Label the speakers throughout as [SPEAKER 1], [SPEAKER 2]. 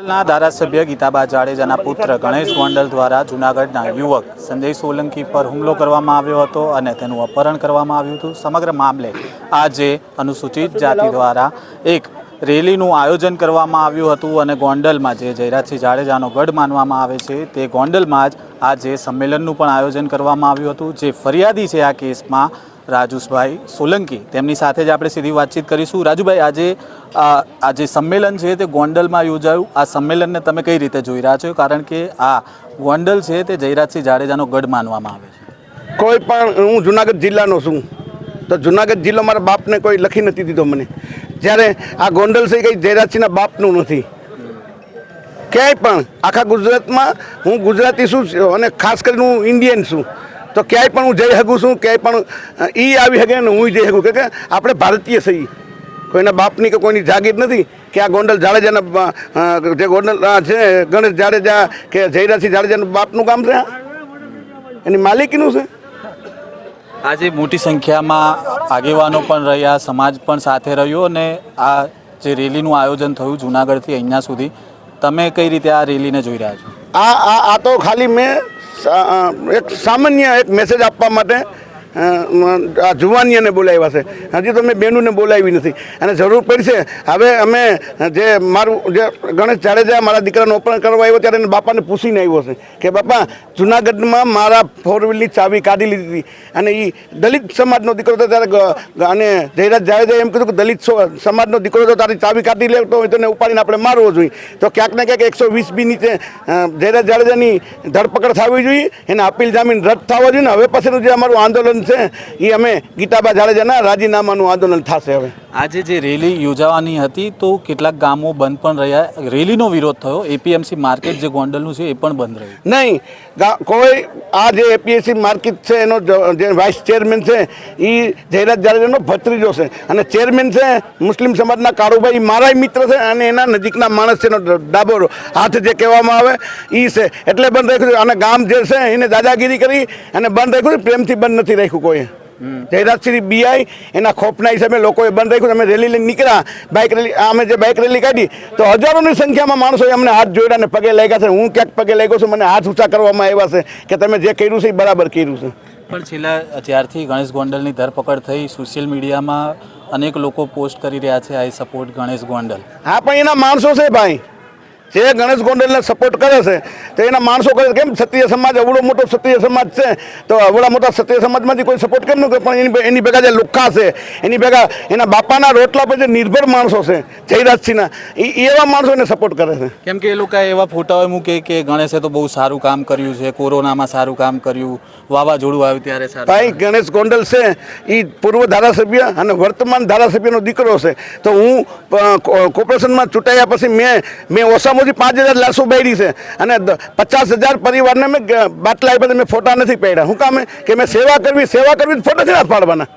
[SPEAKER 1] ના ધારાસભ્ય ગીતાબા જાડેજાના પુત્ર ગણેશ ગોંડલ દ્વારા જૂનાગઢના યુવક સંજય સોલંકી પર હુમલો કરવામાં આવ્યો હતો અને તેનું અપહરણ કરવામાં આવ્યું હતું. સમગ્ર મામલે આજે અનુસૂચિત જાતિ દ્વારા એક રેલીનું આયોજન કરવામાં આવ્યું હતું અને ગોંડલમાં જે જયરાજસિંહ જાડેજાનો ગઢ માનવામાં આવે છે તે ગોંડલમાં જ આજે સંમેલનનું પણ આયોજન કરવામાં આવ્યું હતું. જે ફરિયાદી છે આ કેસમાં રાજુભાઈ સોલંકી. તેમની સાથે જ આપણે સીધી વાતચીત કરીશું. રાજુભાઈ, આજે આ આ જે સંમેલન છે તે ગોંડલમાં યોજાયું. આ સંમેલનને તમે કઈ રીતે જોઈ રહ્યા છો? કારણ કે આ ગોંડલ છે તે જયરાજસિંહ જાડેજાનો ગઢ માનવામાં આવે છે.
[SPEAKER 2] કોઈ પણ, હું જુનાગઢ જિલ્લાનો છું. તો જુનાગઢ જિલ્લો મારા બાપને કોઈ લખી નથી દીધો મને. જ્યારે આ ગોંડલ છે કંઈ જયરાજસિંહના બાપનું નથી. ક્યાંય પણ આખા ગુજરાતમાં હું ગુજરાતી છું અને ખાસ કરીને હું ઇન્ડિયન છું. તો ક્યાંય પણ હું જઈ શકું છું, ક્યાંય પણ એ આવી શકે ને હું જઈ શકું. કે આપણે ભારતીય છીએ. કોઈના બાપની કે કોઈની જાગીર નથી કે આ ગોંડલ જાડેજાના જે ગોંડલ છે, ગણેશ જાડેજા કે જયરાજસિંહ જાડેજાનું બાપનું કામ છે એની માલિકીનું છે?
[SPEAKER 1] આજે મોટી સંખ્યામાં આગેવાનો પણ રહ્યા, સમાજ પણ સાથે રહ્યો અને આ જે રેલીનું આયોજન થયું જૂનાગઢથી અહીંયા સુધી તમે કઈ રીતે આ રેલીને જોઈ રહ્યા છો?
[SPEAKER 2] આ આ આ તો ખાલી મેં એક સામાન્ય એક મેસેજ આપવા માટે આ જુવાનીઓને બોલાવ્યા છે. હજી તો મેં બેનુને બોલાવી નથી. અને જરૂર પડશે, હવે અમે જે મારું, જે ગણેશ જાડેજા મારા દીકરાનું ઓપરેશન કરવા આવ્યો ત્યારે એને બાપાને પૂછીને આવ્યો છે કે, બાપા, જુનાગઢમાં મારા ફોર વ્હીલની ચાવી કાઢી લીધી હતી. અને એ દલિત સમાજનો દીકરો હતો ત્યારે અને જયરાજ જાડેજા એમ કીધું કે દલિત સમાજનો દીકરો હતો, તારી ચાવી કાઢી લેતો હોય તો એને ઉપાડીને આપણે મારવો જોઈએ. તો ક્યાંક ને ક્યાંક એકસો વીસ બી નીચે જયરાજ જાડેજાની ધરપકડ થવી જોઈએ, એને અપીલ જામીન રદ થવા જોઈએ ને હવે પછીનું જે અમારું આંદોલન છે એ અમે ગીતાબા જાડેજાના રાજીનામાનું આંદોલન થશે હવે.
[SPEAKER 1] આજે જે રેલી યોજાવાની હતી તો કેટલાક ગામો બંધ પણ રહ્યા. રેલીનો વિરોધ થયો. એપીએમસી માર્કેટ જે ગોંડલનું છે એ પણ બંધ રહ્યું.
[SPEAKER 2] નહીં કોઈ આ જે એપીએસસી માર્કેટ છે એનો જે વાઇસ ચેરમેન છે એ જયરાજ જાડેજાનો ભત્રીજો છે. અને ચેરમેન છે મુસ્લિમ સમાજના કાળુભાઈ મારા મિત્ર છે અને એના નજીકના માણસ છે એનો ડાબો હાથ જે કહેવામાં આવે એ છે. એટલે બંધ રાખ્યું અને ગામ જે છે એને દાદાગીરી કરી અને બંધ રાખ્યું પ્રેમથી બંધ નથી રાખ્યું. કોઈએ? જયરાજસિંહ બીઆઈ એના ખોફના હિસાબે લોકોએ બંધ રાખ્યું. અમે રેલી લઈને નીકળ્યા. બાઇક રેલી અમે જે બાઇક રેલી કાઢી તો હજારોની સંખ્યામાં માણસોએ અમને હાથ જોડ્યા અને પગે લાગ્યા છે. હું ક્યાંક પગે લાગ્યો છું મને હાથ ઊંચા કરવામાં આવ્યા છે કે તમે જે કર્યું છે એ બરાબર કર્યું છે.
[SPEAKER 1] પણ છેલ્લા જ્યારથી ગણેશ ગોંડલની ધરપકડ થઈ સોશિયલ મીડિયામાં અનેક લોકો પોસ્ટ કરી રહ્યા છે આઈ સપોર્ટ ગણેશ ગોંડલ.
[SPEAKER 2] હા પણ એના માણસો છે ભાઈ. જે ગણેશ ગોંડલને સપોર્ટ કરે છે તો એના માણસો કરે કેમ ક્ષત્રિય સમાજ અવડો મોટો ક્ષત્રિય સમાજ છે? તો અવડા મોટા ક્ષત્રિય સમાજમાંથી કોઈ સપોર્ટ કેમ ન કરે પણ એની એની ભેગા જે લુખ્ખા છે એની ભેગા એના બાપાના રોટલા પર જે નિર્ભર માણસો છે જયરાજસિંહના એ એવા માણસો એને સપોર્ટ કરે છે.
[SPEAKER 1] કેમ કે એ લોકો એવા ફોટાઓ મૂકે કે ગણેશે તો બહુ સારું કામ કર્યું છે કોરોનામાં સારું કામ કર્યું વાવાઝોડું આવ્યું ત્યારે
[SPEAKER 2] ભાઈ ગણેશ ગોંડલ છે એ પૂર્વ ધારાસભ્ય અને વર્તમાન ધારાસભ્યનો દીકરો છે. તો હું કોર્પોરેશનમાં ચૂંટાયા પછી મેં મેં ઓછામાં ઓછી પાંચ હજાર લાશો બાળી છે. અને પચાસ હજાર પરિવારને મેં બાટલા આપ્યા મેં ફોટા નથી પહેર્યા શું કામે કે મેં સેવા કરવી સેવા કરવી ફોટા નથી પાડવાના.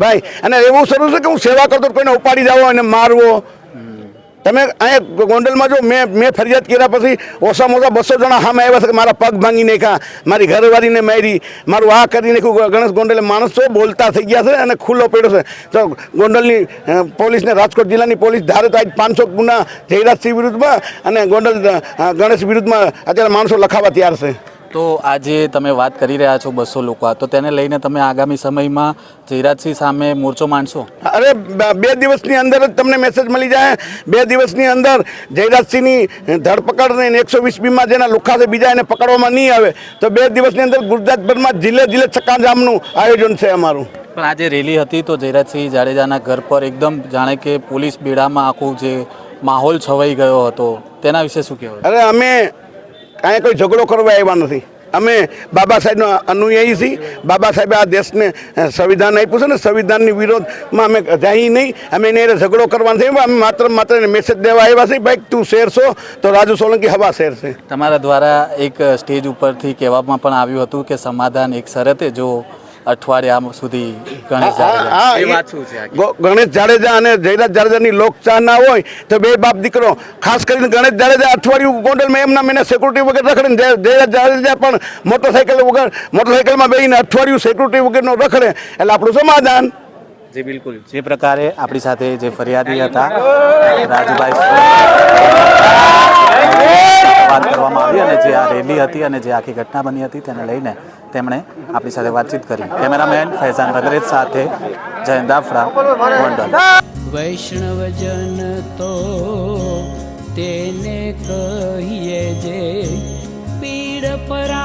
[SPEAKER 2] ભાઈ અને એવું શરૂ છે કે હું સેવા કરતો કોઈને ઉપાડી જાવો અને મારવો. તમે અહીંયા ગોંડલમાં જો મેં મેં ફરિયાદ કર્યા પછી ઓછામાં ઓછા બસો જણા હામે આવ્યા છે કે મારા પગ ભાંગી નાખ્યા, મારી ઘરવાળીને મારી, મારું આ કરી નાખ્યું ગણેશ ગોંડલે માણસો બોલતા થઈ ગયા છે અને ખુલ્લો પડ્યો છે. તો ગોંડલની પોલીસને, રાજકોટ જિલ્લાની પોલીસ ધારે તો આજ પાંચસો ગુના જયરાજસિંહ વિરુદ્ધમાં અને ગોંડલ ગણેશ વિરુદ્ધમાં અત્યારે માણસો લખાવા તૈયાર છે.
[SPEAKER 1] તો આજે તમે વાત કરી રહ્યા છો બસો લોકો. તો તેને લઈને તમે આગામી સમયમાં જયરાજસિંહ સામે મોરચો માંડશો?
[SPEAKER 2] અરે બે દિવસની અંદર જ તમને મેસેજ મળી જાય. બે દિવસની અંદર જયરાજસિંહની ધરપકડ ને એકસો વીસ બીમાં જેના લુખા છે બીજા એને પકડવામાં નહીં આવે તો બે દિવસની અંદર ગુજરાતભરમાં જિલ્લે જિલ્લે ચક્કાજામનું આયોજન છે અમારું.
[SPEAKER 1] પણ આજે રેલી હતી તો જયરાજસિંહ જાડેજાના ઘર પર એકદમ જાણે કે પોલીસ બેડામાં આખું જે માહોલ છવાઈ ગયો હતો તેના વિશે શું કહેવાય?
[SPEAKER 2] અરે અમે કાંઈ કોઈ ઝઘડો કરવા આવ્યા નથી. અમે બાબા સાહેબનો અનુયાયી છીએ. બાબા સાહેબે આ દેશને સંવિધાન આપ્યું છે ને સંવિધાનની વિરોધમાં અમે જઈ નહીં. અમે એને ઝઘડો કરવા નથી અમે માત્ર માત્ર એને મેસેજ દેવા આવ્યા છીએ. ભાઈ, તું શેર છો તો રાજુ સોલંકી હવા શેર છે.
[SPEAKER 1] તમારા દ્વારા એક સ્ટેજ ઉપરથી કહેવામાં પણ આવ્યું હતું કે સમાધાન એક શરતે જો અઠવાડિયા સુધી ગણેશ જાડેજા.
[SPEAKER 2] ગણેશ અને જયરાજ જાડેજાની લોકચાહ ના હોય તો બે બાપ દીકરો ખાસ કરીને ગણેશ જાડેજા અઠવાડિયું ગોંડલમાં એમના મેને સિક્યુરિટી વગર રખડે ને જયરાજ જાડેજા પણ મોટરસાઇકલ વગર મોટરસાઇકલમાં બેહીને અઠવાડિયું સિક્યુરિટી વગરનો રખડે. એટલે આપણું સમાધાન.
[SPEAKER 1] જી બિલકુલ. જે પ્રકારે આપણી સાથે જે ફરિયાદી હતા રાજુભાઈ રેલી હતી અને જે આખી ઘટના બની હતી તેને લઈને તેમણે આપણી સાથે વાતચીત કરી. કેમેરામેન ફૈઝાન રગરેજ સાથે જયંત દાફડા ગોંડલ.
[SPEAKER 3] વૈષ્ણવજન તો તેને કહીએ જે પીડ પરા